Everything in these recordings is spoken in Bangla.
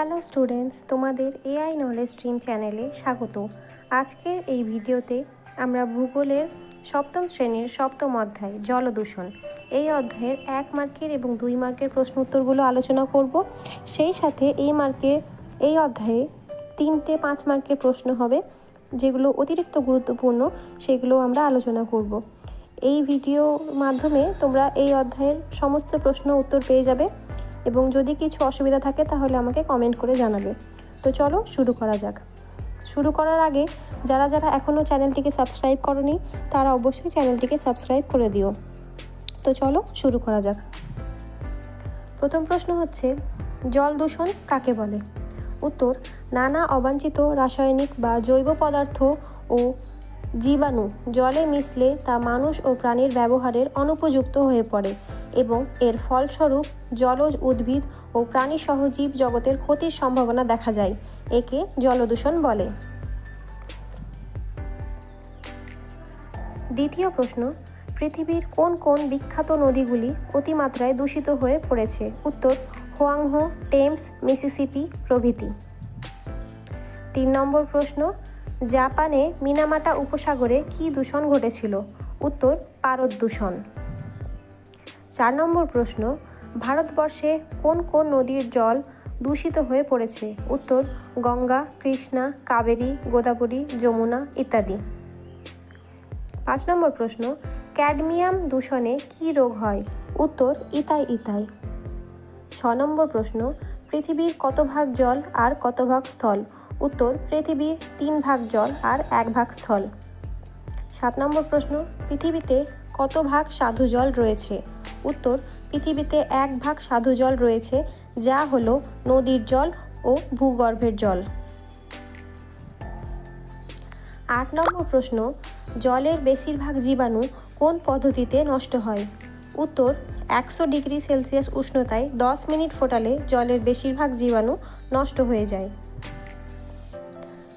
হ্যালো স্টুডেন্টস তোমাদের এআই নলেজ স্ট্রিম চ্যানেলে স্বাগত। আজকের এই ভিডিওতে আমরা ভূগোলের সপ্তম শ্রেণির সপ্তম অধ্যায়, জলদূষণ। এই অধ্যায়ের এক মার্কের এবং দুই মার্কের প্রশ্ন উত্তরগুলো আলোচনা করব। সেই সাথে এই মার্কে, এই অধ্যায়ে তিনটে পাঁচ মার্কের প্রশ্ন হবে, যেগুলো অতিরিক্ত গুরুত্বপূর্ণ সেগুলো আমরা আলোচনা করব। এই ভিডিও মাধ্যমে তোমরা এই অধ্যায়ের সমস্ত প্রশ্ন উত্তর পেয়ে যাবে। এবং যদি কিছু অসুবিধা থাকে তাহলে আমাকে কমেন্ট করে জানাবে। তো চলো শুরু করা যাক। শুরু করার আগে যারা যারা এখনও চ্যানেলটিকে সাবস্ক্রাইব করনি, তারা অবশ্যই চ্যানেলটিকে সাবস্ক্রাইব করে দিও। তো চলো শুরু করা যাক। প্রথম প্রশ্ন হচ্ছে, জল দূষণ কাকে বলে? উত্তর, নানা অবাঞ্ছিত রাসায়নিক বা জৈব পদার্থ ও জীবাণু জলে মিশলে তা মানুষ ও প্রাণীর ব্যবহারের অনুপযুক্ত হয়ে পড়ে। এবং এর ফলস্বরূপ জলজ উদ্ভিদ ও প্রাণীসহ জীব জগতের ক্ষতির সম্ভাবনা দেখা যায়, একে জলদূষণ বলে। দ্বিতীয় প্রশ্ন, পৃথিবীর কোন কোন বিখ্যাত নদীগুলি অতিমাত্রায় দূষিত হয়ে পড়েছে? উত্তর, হোয়াংহো, টেমস, মিসিসিপি প্রভৃতি। তিন নম্বর প্রশ্ন, জাপানে মিনামাটা উপসাগরে কী দূষণ ঘটেছিল? উত্তর, পারদ দূষণ। চার নম্বর প্রশ্ন, ভারতবর্ষে কোন কোন নদীর জল দূষিত হয়ে পড়েছে? উত্তর, গঙ্গা, কৃষ্ণা, কাবেরী, গোদাবরী, যমুনা ইত্যাদি। পাঁচ নম্বর প্রশ্ন, ক্যাডমিয়াম দূষণে কী রোগ হয়? উত্তর, ইতাই ইতাই। ছ নম্বর প্রশ্ন, পৃথিবীর কত ভাগ জল আর কত ভাগ স্থল? উত্তর, পৃথিবীর তিন ভাগ জল আর এক ভাগ স্থল। সাত নম্বর প্রশ্ন, পৃথিবীতে কত ভাগ সাধু জল রয়েছে? উত্তর, পৃথিবীতে এক ভাগ সাধু জল রয়েছে, যা হলো নদীর জল ও ভূগর্ভের জল। আট নম্বর প্রশ্ন, জলের বেশিরভাগ জীবাণু কোন পদ্ধতিতে নষ্ট হয়? উত্তর, একশো ডিগ্রি সেলসিয়াস উষ্ণতায় দশ মিনিট ফোটালে জলের বেশিরভাগ জীবাণু নষ্ট হয়ে যায়।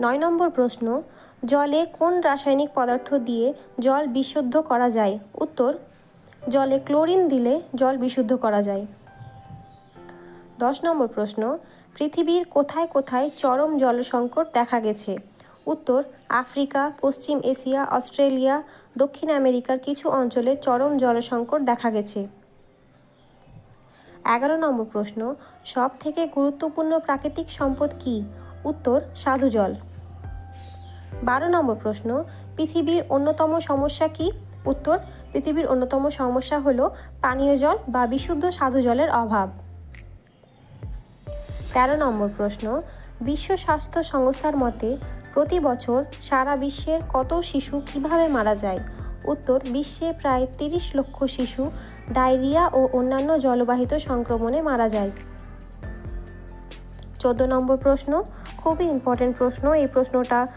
নয় নম্বর প্রশ্ন জলে কোন রাসায়নিক পদার্থ দিয়ে জল বিশুদ্ধ করা যায়? উত্তর, জলে ক্লোরিন দিলে জল বিশুদ্ধ করা যায়। দশ নম্বর প্রশ্ন, পৃথিবীর কোথায় কোথায় চরম জল সংকট দেখা গেছে? উত্তর, আফ্রিকা, পশ্চিম এশিয়া, অস্ট্রেলিয়া, দক্ষিণ আমেরিকার কিছু অঞ্চলে চরম জল সংকট দেখা গেছে। এগারো নম্বর প্রশ্ন সব থেকে গুরুত্বপূর্ণ প্রাকৃতিক সম্পদ কী? উত্তর সাধু জল বারো নম্বর প্রশ্ন, পৃথিবীর অন্যতম সমস্যা কি? উত্তর, পৃথিবীর অন্যতম সমস্যা হলো পানীয় জল বা বিশুদ্ধ সাধু জলের অভাব। তেরো নম্বর প্রশ্ন, বিশ্ব স্বাস্থ্য সংস্থার মতে প্রতি বছর সারা বিশ্বের কত শিশু কীভাবে মারা যায়? উত্তর, বিশ্বে প্রায় তিরিশ লক্ষ শিশু ডায়রিয়া ও অন্যান্য জলবাহিত সংক্রমণে মারা যায়। চোদ্দ নম্বর প্রশ্ন, খুবই ইম্পর্টেন্ট প্রশ্ন, এই প্রশ্নটা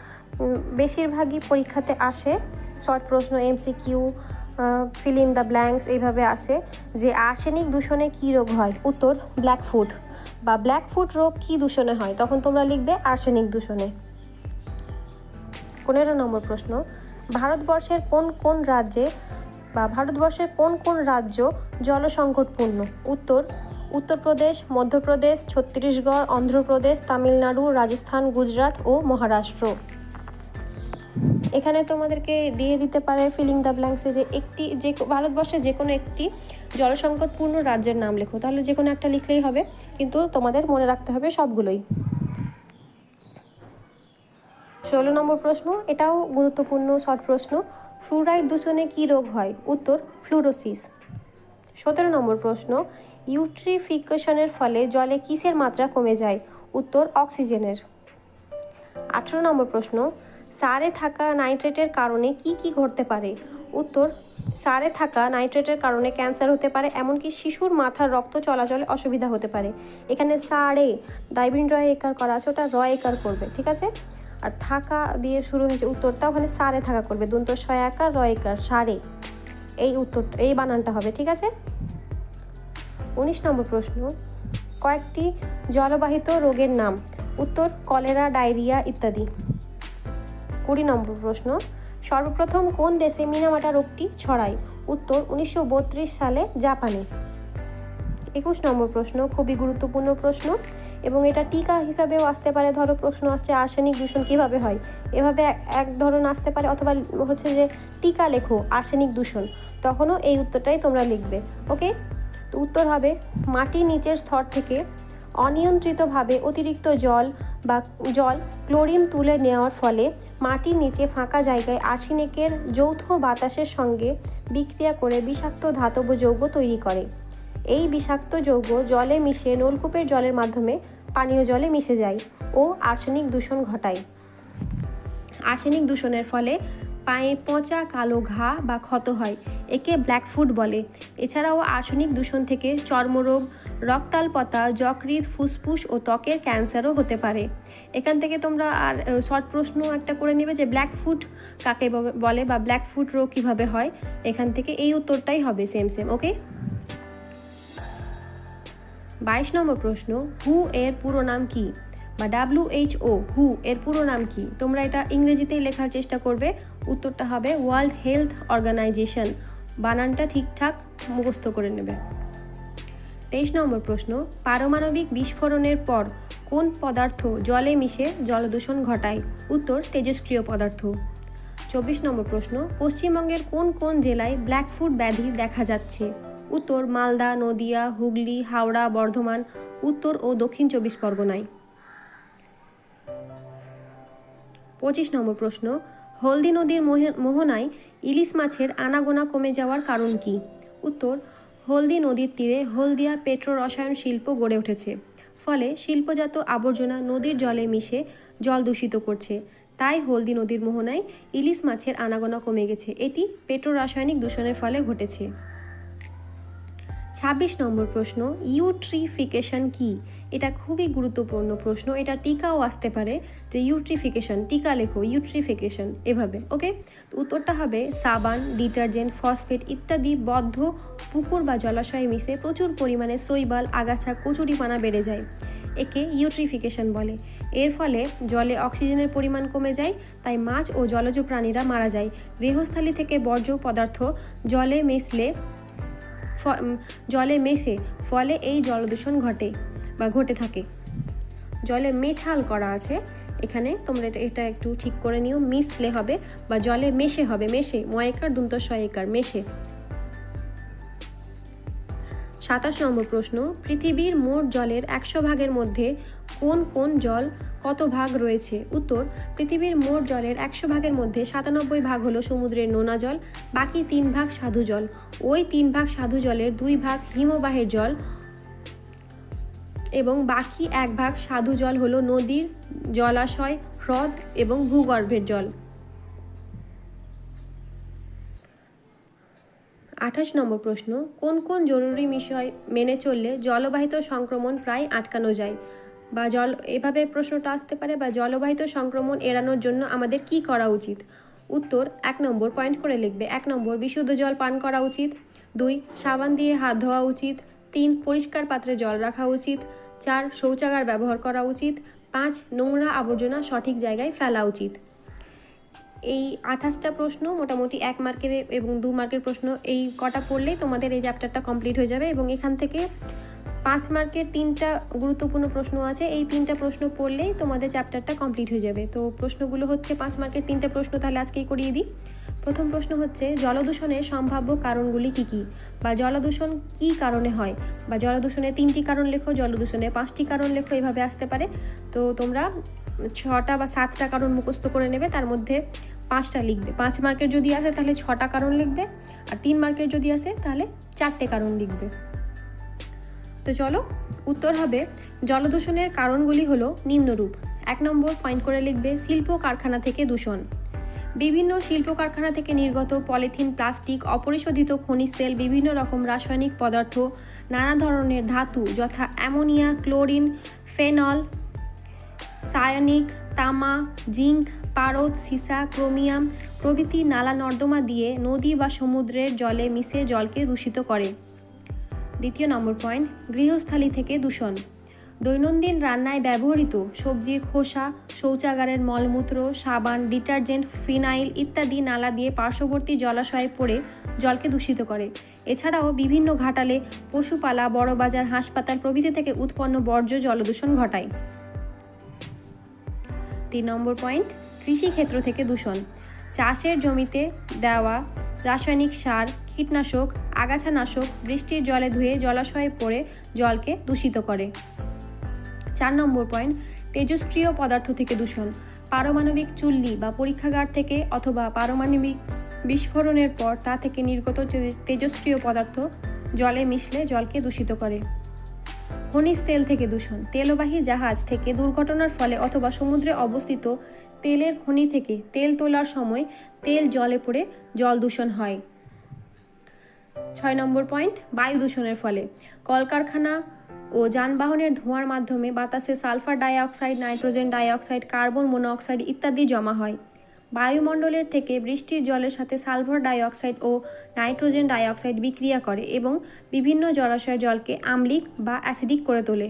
বেশিরভাগই পরীক্ষাতে আসে। শর্ট প্রশ্ন MCQ fill in the blanks এইভাবে আসে যে আর্সেনিক দূষণে কী রোগ হয়? উত্তর ব্ল্যাক ফুড বা ব্ল্যাক ফুড রোগ কী দূষণে হয়? তখন তোমরা লিখবে আর্সেনিক দূষণে। পনেরো নম্বর প্রশ্ন। ভারতবর্ষের কোন কোন রাজ্যে বা ভারতবর্ষের কোন কোন রাজ্য জলসংকটপূর্ণ? উত্তর, উত্তরপ্রদেশ, মধ্যপ্রদেশ, ছত্তিশগড়, অন্ধ্রপ্রদেশ, তামিলনাড়ু, রাজস্থান, গুজরাট ও মহারাষ্ট্র। এখানে তোমাদেরকে দিয়ে দিতে পারে ফিলিং দ্য ব্ল্যাঙ্কসে যে একটি, যে ভারতবর্ষে যে কোনো একটি জলসংকটপূর্ণ রাজ্যের নাম লেখো। তাহলে যে কোনো একটা লিখলেই হবে, কিন্তু তোমাদের মনে রাখতে হবে সবগুলোই। ষোলো নম্বর প্রশ্ন, এটাও গুরুত্বপূর্ণ শর্ট প্রশ্ন। ফ্লুরাইড দূষণে কী রোগ হয়? উত্তর, ফ্লুরোসিস। সতেরো নম্বর প্রশ্ন, ইউট্রিফিকেশনের ফলে জলে কিসের মাত্রা কমে যায়? উত্তর, অক্সিজেনের। আঠেরো নম্বর প্রশ্ন সারে থাকা নাইট্রেটের কারণে কি কি ঘটতে পারে? উত্তর, সারে থাকা নাইট্রেটের কারণে ক্যান্সার হতে পারে, এমনকি শিশুর মাথার রক্ত চলাচলে অসুবিধা হতে পারে। এখানে সারে ডাইবিন রয় একার করা আছে, ওটা রয় একার করবে, ঠিক আছে? আর থাকা দিয়ে শুরু হয়েছে উত্তরটা ওখানে সারে থাকা করবে, দন্ত সয়াকার রয়কার সারে। এই উত্তর, এই বানানটা হবে, ঠিক আছে? উনিশ নম্বর প্রশ্ন, কয়েকটি জলবাহিত রোগের নাম, উত্তর, কলেরা, ডায়রিয়া ইত্যাদি। কুড়ি নম্বর প্রশ্ন, সর্বপ্রথম কোন দেশে মিনামাটা রোগটি ছড়ায়? উত্তর, উনিশশো বত্রিশ সালে জাপানে। একুশ নম্বর প্রশ্ন, খুবই গুরুত্বপূর্ণ প্রশ্ন এবং এটা টিকা হিসাবেও আসতে পারে। ধরো, প্রশ্ন আসছে আর্সেনিক দূষণ কীভাবে হয়? এভাবে এক- ধরন আসতে পারে অথবা হচ্ছে যে টিকা লেখো, আর্সেনিক দূষণ। তখনও এই উত্তরটাই তোমরা লিখবে, ওকে? তো উত্তর হবে, মাটির নিচের স্তর থেকে অনিয়ন্ত্রিতভাবে অতিরিক্ত জল বা জল ক্লোরিন তুলে নেওয়ার ফলে মাটির নিচে ফাঁকা জায়গায় আর্সেনিকের যৌথ বাতাসের সঙ্গে বিক্রিয়া করে বিষাক্ত ধাতব যৌগ তৈরি করে। এই বিষাক্ত যৌগ জলে মিশে নলকূপের জলের মাধ্যমে পানীয় জলে মিশে যায় ও আর্সেনিক দূষণ ঘটায়। আর্সেনিক দূষণের ফলে পায়ে পচা কালো ঘা বা ক্ষত হয়। একে ব্ল্যাকফুট বলে। এছাড়াও আর্সেনিক দূষণ থেকে চর্মরোগ, রক্তাল্পতা, যকৃৎ, ফুসফুস ও ত্বকের ক্যান্সারও হতে পারে। এখান থেকে তোমরা আর শর্ট প্রশ্ন একটা করে নেবে যে ব্ল্যাক ফুড কাকে বলে বা ব্ল্যাকফুট রোগ কীভাবে হয়? এখান থেকে এই উত্তরটাই হবে সেম সেম ওকে বাইশ নম্বর প্রশ্ন হু এর পুরো নাম কি? বা ডাব্লিউ এইচ ও হু এর পুরো নাম কি? তোমরা এটা ইংরেজিতেই লেখার চেষ্টা করবে। উত্তরটা হবে ওয়ার্ল্ড হেলথ অর্গানাইজেশন বানানটা ঠিকঠাক মুখস্থ করে নেবে। তেইশ নম্বর প্রশ্ন, পারমাণবিক বিস্ফোরণের পর কোন পদার্থ জলে মিশে জলদূষণ ঘটায়? উত্তর, তেজস্ক্রিয় পদার্থ। চব্বিশ নম্বর প্রশ্ন, পশ্চিমবঙ্গের কোন কোন জেলায় ব্ল্যাকফুট ব্যাধি দেখা যাচ্ছে? উত্তর, মালদা, নদিয়া, হুগলি, হাওড়া, বর্ধমান, উত্তর ও দক্ষিণ চব্বিশ পরগনায়। পঁচিশ নম্বর প্রশ্ন হলদি নদীর মোহে- মোহনায় ইলিশ মাছের আনাগোনা কমে যাওয়ার কারণ কি? উত্তর, হলদি নদীর তীরে হলদিয়া পেট্রো রসায়ন শিল্প গড়ে উঠেছে। ফলে শিল্পজাত আবর্জনা নদীর জলে মিশে জল দূষিত করছে। তাই হলদি নদীর মোহনায় ইলিশ মাছের আনাগোনা কমে গেছে। এটি পেট্রো রাসায়নিক দূষণের ফলে ঘটেছে। ছাব্বিশ নম্বর প্রশ্ন, ইউট্রিফিকেশন কি? এটা খুবই গুরুত্বপূর্ণ প্রশ্ন। এটা টিকাও আসতে পারে যে ইউট্রিফিকেশন, টিকা লেখো, ইউট্রিফিকেশন, এভাবে, ওকে? তো উত্তরটা হবে সাবান, ডিটারজেন্ট, ফসফেট ইত্যাদি বদ্ধ পুকুর বা জলাশয়ে মিশে প্রচুর পরিমাণে শৈবাল, আগাছা, কচুরিপানা বেড়ে যায়। একে ইউট্রিফিকেশন বলে। এর ফলে জলে অক্সিজেনের পরিমাণ কমে যায়, তাই মাছ ও জলজ প্রাণীরা মারা যায়। গৃহস্থালী থেকে বর্জ্য পদার্থ জলে মিশলে জলে মেশে, ফলে এই জলদূষণ ঘটে। বা ঘটে থাকে। জলে মেছাল করা আছে। এখানে তোমরা এটা এটা একটু ঠিক করে নিও। মিশলে হবে বা জলে মেশে হবে। মেশে, ময়কার দুন্তস্বয়কার মেশে। সাতাশ নম্বর প্রশ্ন, পৃথিবীর মোট জলের একশো ভাগের মধ্যে কোন কোন জল কত ভাগ রয়েছে? উত্তর, পৃথিবীর মোট জলের একশো ভাগের মধ্যে সাতানব্বই ভাগ হলো সমুদ্রের নোনা জল, বাকি তিন ভাগ সাধু জল। ওই তিন ভাগ সাধু জলের দুই ভাগ হিমবাহের জল এবং বাকি এক ভাগ সাধু জল হলো নদীর জলাশয়, হ্রদ এবং ভূগর্ভের জল। আঠাশ নম্বর প্রশ্ন, কোন কোন জরুরি বিষয় মেনে চললে জলবাহিত সংক্রমণ প্রায় আটকানো যায়? বা জল, এভাবে প্রশ্নটা আসতে পারে, বা জলবাহিত সংক্রমণ এড়ানোর জন্য আমাদের কি করা উচিত? উত্তর, এক নম্বর পয়েন্ট করে লিখবে, এক নম্বর বিশুদ্ধ জল পান করা উচিত। দুই, সাবান দিয়ে হাত ধোয়া উচিত। তিন, পরিষ্কার পাত্রে জল রাখা উচিত। চার শৌচাগার ব্যবহার করা উচিত, পাঁচ নোংরা আবর্জনা সঠিক জায়গায় ফেলা উচিত। এই আঠাশটা প্রশ্ন মোটামুটি এক মার্কের এবং দু মার্কের প্রশ্ন, এই কটা পড়লেই তোমাদের এই চ্যাপ্টারটা কমপ্লিট হয়ে যাবে এবং এখান থেকে পাঁচ মার্কের তিনটা গুরুত্বপূর্ণ প্রশ্ন আছে, এই তিনটা প্রশ্ন পড়লেই তোমাদের চ্যাপ্টারটা কমপ্লিট হয়ে যাবে। তো প্রশ্নগুলো হচ্ছে পাঁচ মার্কের তিনটা প্রশ্ন, তাহলে আজকেই করিয়ে দিই। প্রথম প্রশ্ন হচ্ছে, জলদূষণের সম্ভাব্য কারণগুলি কি কি? বা জলদূষণ কি কারণে হয়? বা জলদূষণের তিনটি কারণ লেখো জলদূষণের পাঁচটি কারণ লেখো এইভাবে আসতে পারে। তো তোমরা ছটা বা সাতটা কারণ মুখস্থ করে নেবে, তার মধ্যে পাঁচটা লিখবে। পাঁচ মার্কের যদি আসে, তাহলে ছটা কারণ লিখবে। আর তিন মার্কের যদি আসে, তাহলে চারটে কারণ লিখবে। তো চলো, উত্তর হবে, জলদূষণের কারণগুলি হলো নিম্নরূপ। এক নম্বর পয়েন্ট করে লিখবে, শিল্প কারখানা থেকে দূষণ। বিভিন্ন শিল্প কারখানা থেকে নির্গত পলিথিন, প্লাস্টিক, অপরিশোধিত খনিজ তেল, বিভিন্ন রকম রাসায়নিক পদার্থ, নানা ধরনের ধাতু যথা অ্যামোনিয়া, ক্লোরিন, ফেনল, সায়ানিক, তামা, জিঙ্ক, পারদ, সীসা, ক্রোমিয়াম প্রভৃতি নালা নর্দমা দিয়ে নদী বা সমুদ্রের জলে মিশে জলকে দূষিত করে। দ্বিতীয় নম্বর পয়েন্ট, গৃহস্থালী থেকে দূষণ। দৈনন্দিন রান্নায় ব্যবহৃত সবজির খোসা, শৌচাগারের মলমূত্র, সাবান, ডিটারজেন্ট, ফিনাইল ইত্যাদি নালা দিয়ে পার্শ্ববর্তী জলাশয়ে পড়ে জলকে দূষিত করে। এছাড়াও বিভিন্ন ঘাটালে পশুপালা বড় বাজার হাসপাতাল প্রভৃতি থেকে উৎপন্ন বর্জ্য জলদূষণ ঘটায়। তিন নম্বর পয়েন্ট, কৃষিক্ষেত্র থেকে দূষণ। চাষের জমিতে দেওয়া রাসায়নিক সার, কীটনাশক, আগাছানাশক বৃষ্টির জলে ধুয়ে জলাশয়ে পড়ে জলকে দূষিত করে। চার নম্বর পয়েন্ট, তেজস্ক্রিয় পদার্থ থেকে দূষণ। পারমাণবিক চুল্লি বা পরীক্ষাগার থেকে অথবা পারমাণবিক বিস্ফোরণের পর তা থেকে নির্গত তেজস্ক্রিয় পদার্থ, জলে মিশলে জলকে দূষিত করে। খনিজ তেল থেকে দূষণ। তেলবাহী জাহাজ থেকে দুর্ঘটনার ফলে অথবা সমুদ্রে অবস্থিত তেলের খনি থেকে তেল তোলার সময় তেল জলে পড়ে জল দূষণ হয়। ছয় নম্বর পয়েন্ট, বায়ু দূষণের ফলে। কলকারখানা ও যানবাহনের ধোঁয়ার মাধ্যমে বাতাসে sulphur dioxide, nitrogen dioxide, carbon monoxide ইত্যাদি জমা হয়। বায়ুমণ্ডলের থেকে বৃষ্টির জলের সাথে সালফার ডাইঅক্সাইড ও নাইট্রোজেন ডাইঅক্সাইড বিক্রিয়া করে এবং বিভিন্ন জলাশয়ের জলকে আম্লিক বা অ্যাসিডিক করে তোলে।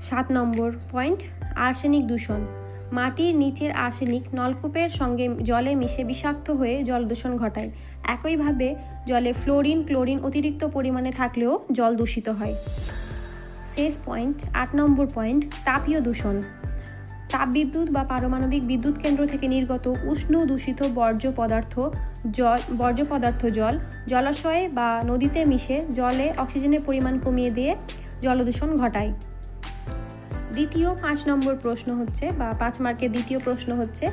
সাত নম্বর পয়েন্ট, আর্সেনিক দূষণ। মাটির নিচের আর্সেনিক নলকূপের সঙ্গে জলে মিশে বিষাক্ত হয়ে জল দূষণ ঘটায়। একইভাবে জলে ফ্লোরিন ক্লোরিন অতিরিক্ত পরিমাণে থাকলেও জল দূষিত হয়। শেষ পয়েন্ট আট নম্বর পয়েন্ট তাপীয় দূষণ। তাপবিদ্যুৎ বা পারমাণবিক বিদ্যুৎ কেন্দ্র থেকে নির্গত উষ্ণ দূষিত বর্জ্য পদার্থ জল বর্জ্য পদার্থ জল জলাশয়ে বা নদীতে মিশে জলে অক্সিজেনের পরিমাণ কমিয়ে দিয়ে জলদূষণ ঘটায়। দ্বিতীয়, পাঁচ নম্বর প্রশ্ন হচ্ছে বা পাঁচ মার্কের দ্বিতীয় প্রশ্ন হচ্ছে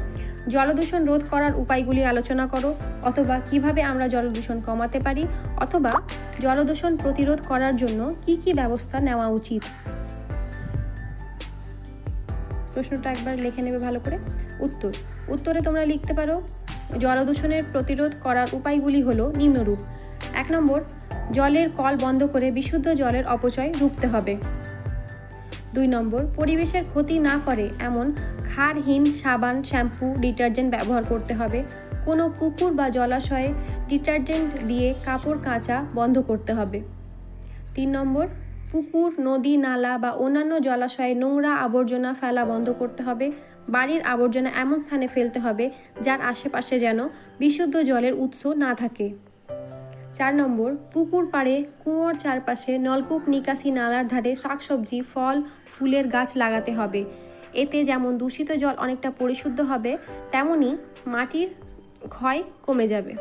জলদূষণ রোধ করার উপায়গুলি আলোচনা করো, অথবা কীভাবে আমরা জলদূষণ কমাতে পারি, অথবা জলদূষণ প্রতিরোধ করার জন্য কি কি ব্যবস্থা নেওয়া উচিত? প্রশ্নটা একবার লিখে নেবে ভালো করে। উত্তর। উত্তরে তোমরা লিখতে পারো, জলদূষণের প্রতিরোধ করার উপায়গুলি হলো নিম্নরূপ। এক নম্বর, জলের কল বন্ধ করে বিশুদ্ধ জলের অপচয় রুখতে হবে। দুই নম্বর, পরিবেশের ক্ষতি না করে এমন ক্ষারহীন সাবান, শ্যাম্পু, ডিটারজেন্ট ব্যবহার করতে হবে। কোনো পুকুর বা জলাশয়ে ডিটারজেন্ট দিয়ে কাপড় কাচা বন্ধ করতে হবে। তিন নম্বর, পুকুর, নদী, নালা বা অন্যান্য জলাশয়ে নোংরা আবর্জনা ফেলা বন্ধ করতে হবে। বাড়ির আবর্জনা এমন স্থানে ফেলতে হবে যার আশেপাশে যেন বিশুদ্ধ জলের উৎস না থাকে। চার নম্বর, পুকুর পাড়ে কুয়োর চারপাশে নলকূপ, নিকাশি নালার ধারে শাকসবজি, ফল, ফুলের গাছ লাগাতে হবে। এতে যেমন দূষিত জল অনেকটা পরিশুদ্ধ হবে, তেমনি মাটির ক্ষয় কমে যাবে।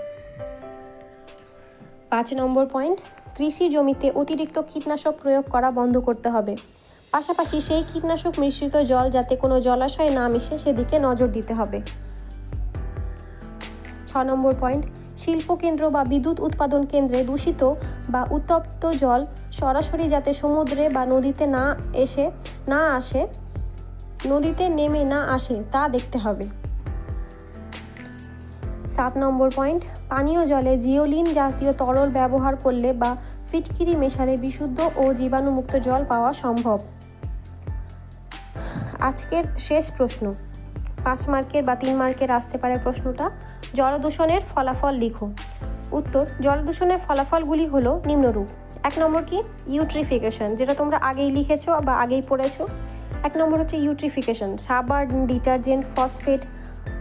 পাঁচ নম্বর পয়েন্ট, কৃষি জমিতে অতিরিক্ত কীটনাশক প্রয়োগ করা বন্ধ করতে হবে। পাশাপাশি সেই কীটনাশক মিশ্রিত জল যাতে কোনো জলাশয়ে না মিশে, সেদিকে নজর দিতে হবে। ছ নম্বর পয়েন্ট শিল্পকেন্দ্র বা বিদ্যুৎ উৎপাদন কেন্দ্রে দূষিত বা উত্তপ্ত জল সরাসরি যাতে সমুদ্রে বা নদীতে না এসে, না আসে, নদীতে নেমে না আসে, তা দেখতে হবে। সাত নম্বর পয়েন্ট, পানীয় জলে জিওলিন জাতীয় তরল ব্যবহার করলে বা ফিটকিরি মেশালে বিশুদ্ধ ও জীবাণুমুক্ত জল পাওয়া সম্ভব। আজকের শেষ প্রশ্ন। পাঁচ মার্কের বা তিন মার্কের আসতে পারে প্রশ্নটা। জলদূষণের ফলাফল লিখো। উত্তর, জলদূষণের ফলাফলগুলি হলো নিম্নরূপ। এক নম্বর কি? ইউট্রিফিকেশন, যেটা তোমরা আগেই লিখেছো বা আগেই পড়েছো। এক নম্বর হচ্ছে ইউট্রিফিকেশন, সাবান, ডিটারজেন্ট, ফসফেট,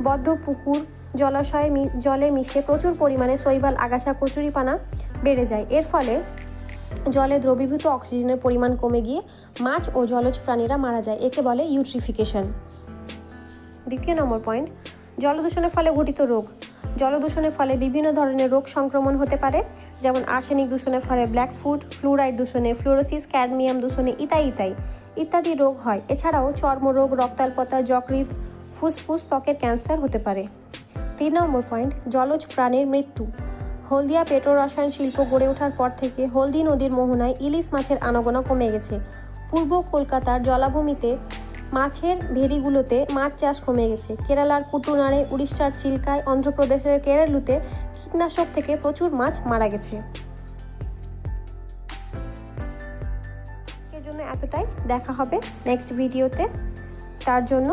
বদ্ধ পুকুর, জলাশয়ে জলে মিশে প্রচুর পরিমাণে শৈবাল, আগাছা, কচুরিপানা বেড়ে যায়। এর ফলে জলে দ্রবীভূত অক্সিজেনের পরিমাণ কমে গিয়ে মাছ ও জলজ প্রাণীরা মারা যায়, একে বলে ইউট্রিফিকেশন। দ্বিতীয় নম্বর পয়েন্ট জলদূষণের ফলে ঘটিত রোগ। জলদূষণের ফলে বিভিন্ন ধরনের রোগ সংক্রমণ হতে পারে, যেমন আর্সেনিক দূষণের ফলে ব্ল্যাক ফুড, ফ্লুরাইড দূষণে, ফ্লোরোসিস, ক্যাডমিয়াম দূষণে ইতাই ইতাই ইত্যাদি রোগ হয়। এছাড়াও চর্মরোগ, রক্তাল্পতা, যকৃৎ, ফুসফুস, ত্বকের ক্যান্সার হতে পারে। তিন নম্বর পয়েন্ট, জলজ প্রাণীর মৃত্যু। হলদিয়া পেট্রো রসায়ন শিল্প গড়ে ওঠার পর থেকে হলদি নদীর মোহনায় ইলিশ মাছের আনাগোনা কমে গেছে। পূর্ব কলকাতার জলাভূমিতে মাছের ভেরিগুলোতে মাছ চাষ কমে গেছে। কেরালার কুটুনারে উড়িষ্যার চিল্কায়, অন্ধ্রপ্রদেশের কেরালুতে কীটনাশক থেকে প্রচুর মাছ মারা গেছে। আজকের জন্য এতটাই। দেখা হবে নেক্সট ভিডিওতে তার জন্য